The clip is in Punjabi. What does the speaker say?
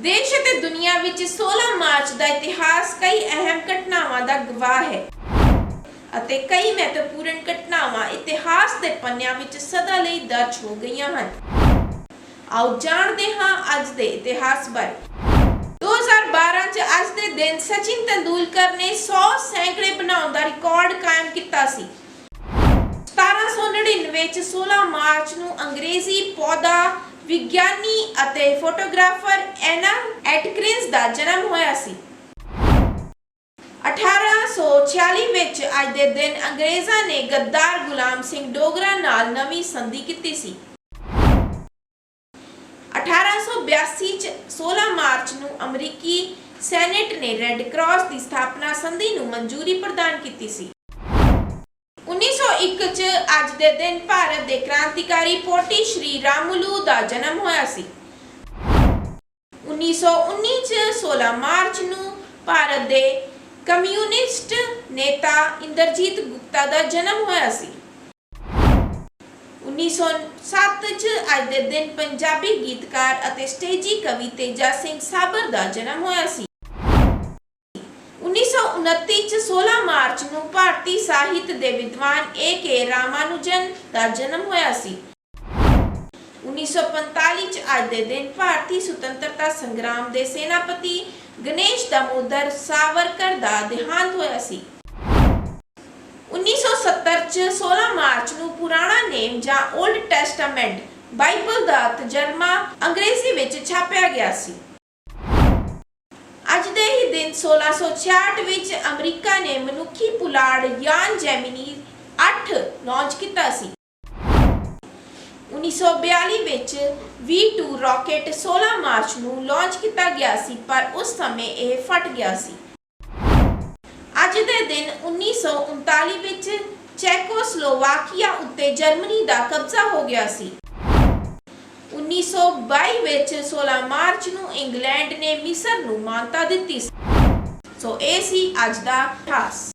ਦੇਸ਼ ਅਤੇ ਦੁਨੀਆ ਵਿੱਚ 16 ਮਾਰਚ ਦਾ ਇਤਿਹਾਸ ਕਈ ਅਹਿਮ ਘਟਨਾਵਾਂ ਦਾ ਗਵਾਹ ਹੈ। ਅਤੇ ਕਈ ਮਹੱਤਵਪੂਰਨ ਘਟਨਾਵਾਂ ਇਤਿਹਾਸ ਦੇ ਪੰਨਿਆਂ ਵਿੱਚ ਸਦਾ ਲਈ ਦਰਜ ਹੋ ਗਈਆਂ ਹਨ। ਆਓ ਜਾਣਦੇ ਹਾਂ ਅੱਜ ਦੇ ਇਤਿਹਾਸ ਬਾਰੇ। 2012 ਚ ਅੱਜ ਦੇ ਦਿਨ ਸਚਿਨ ਤੰਦੂਲਕਰ ਨੇ 100 ਸੈਂਕੜੇ ਬਣਾਉਣ ਦਾ ਰਿਕਾਰਡ ਕਾਇਮ ਕੀਤਾ ਸੀ। 1799 ਵਿੱਚ 16 ਮਾਰਚ ਨੂੰ ਅੰਗਰੇਜ਼ੀ ਪੌਦਾ ਵਿਗਿਆਨੀ ਅਤੇ ਫੋਟੋਗ੍ਰਾਫਰ ਐਨਾ ਐਟਕਿੰਸ ਦਾ ਜਨਮ ਹੋਇਆ ਸੀ। 1846 ਵਿੱਚ ਅੱਜ ਦੇ ਦਿਨ ਅੰਗਰੇਜ਼ਾਂ ਨੇ ਗੱਦਾਰ ਗੁਲਾਮ ਸਿੰਘ ਡੋਗਰਾ ਨਾਲ ਨਵੀਂ ਸੰਧੀ ਕੀਤੀ ਸੀ। 1882 ਚ 16 ਮਾਰਚ ਨੂੰ ਅਮਰੀਕੀ ਸੈਨੇਟ ਨੇ ਰੈੱਡ ਕਰਾਸ ਦੀ ਸਥਾਪਨਾ ਸੰਧੀ ਨੂੰ ਮਨਜ਼ੂਰੀ ਪ੍ਰਦਾਨ ਕੀਤੀ ਸੀ 1901 ਚ ਅੱਜ ਦੇ ਦਿਨ ਭਾਰਤ ਦੇ ਕ੍ਰਾਂਤੀਕਾਰੀ ਪੋਟੀ ਸ਼੍ਰੀ ਰਾਮੁਲੂ ਦਾ ਜਨਮ ਹੋਇਆ ਸੀ। 1919 ਚ 16 ਮਾਰਚ ਨੂੰ ਭਾਰਤ ਦੇ ਕਮਿਊਨਿਸਟ ਨੇਤਾ ਇੰਦਰਜੀਤ ਗੁਪਤਾ ਦਾ ਜਨਮ ਹੋਇਆ ਸੀ। 1907 ਚ ਅੱਜ ਦੇ ਦਿਨ ਪੰਜਾਬੀ ਗੀਤਕਾਰ ਅਤੇ ਸਟੇਜੀ ਕਵੀ ਤੇਜਾ ਸਿੰਘ ਸਾਬਰ ਦਾ ਜਨਮ ਹੋਇਆ ਸੀ। 1929 ਚ 16 ਮਾਰਚ ਨੂੰ ਭਾਰਤੀ ਸਾਹਿਤ ਦੇ ਵਿਦਵਾਨ ਏ ਕੇ ਰਾਮਾਨੁਜਨ ਦਾ ਜਨਮ ਹੋਇਆ ਸੀ। 1945 ਚ ਅੱਜ ਦੇ ਦਿਨ ਭਾਰਤੀ ਸੁਤੰਤਰਤਾ ਸੰਗਰਾਮ ਦੇ ਸੈਨਾਪਤੀ ਗਣੇਸ਼ ਦਮੋਦਰ ਸਾਵਰਕਰ ਦਾ ਦੇਹਾਂਤ ਹੋਇਆ ਸੀ। 1970 ਚ 16 ਮਾਰਚ ਨੂੰ ਪੁਰਾਣਾ ਨੇਮ ਜਾਂ 올ਡ ਟੈਸਟਾਮੈਂਟ ਬਾਈਬਲ ਦਾ ਤਜਰਮਾ ਅੰਗਰੇਜ਼ੀ ਵਿੱਚ ਛਾਪਿਆ ਗਿਆ ਸੀ। ਦਿਨ 1666 ਵਿੱਚ ਅਮਰੀਕਾ ਨੇ ਮਨੁੱਖੀ ਪੁਲਾੜ ਯਾਨ ਜੈਮਿਨੀ 8 ਲਾਂਚ ਕੀਤਾ ਸੀ। 1942 ਵਿੱਚ V2 ਰਾਕੇਟ 16 ਮਾਰਚ ਨੂੰ ਲਾਂਚ ਕੀਤਾ ਗਿਆ ਸੀ, ਪਰ ਉਸ ਸਮੇਂ ਇਹ ਫਟ ਗਿਆ ਸੀ। ਅੱਜ ਦੇ ਦਿਨ 1939 ਵਿੱਚ ਚੈਕੋਸਲੋਵਾਕੀਆ ਉੱਤੇ ਜਰਮਨੀ ਦਾ ਕਬਜ਼ਾ ਹੋ ਗਿਆ ਸੀ। 1922 ਵਿੱਚ 16 ਮਾਰਚ ਨੂੰ ਇੰਗਲੈਂਡ ਨੇ ਮਿਸਰ ਨੂੰ ਮਾਨਤਾ ਦਿੱਤੀ ਸੀ। ਸੋ ਇਹ ਸੀ ਅੱਜ ਦਾ ਇਤਿਹਾਸ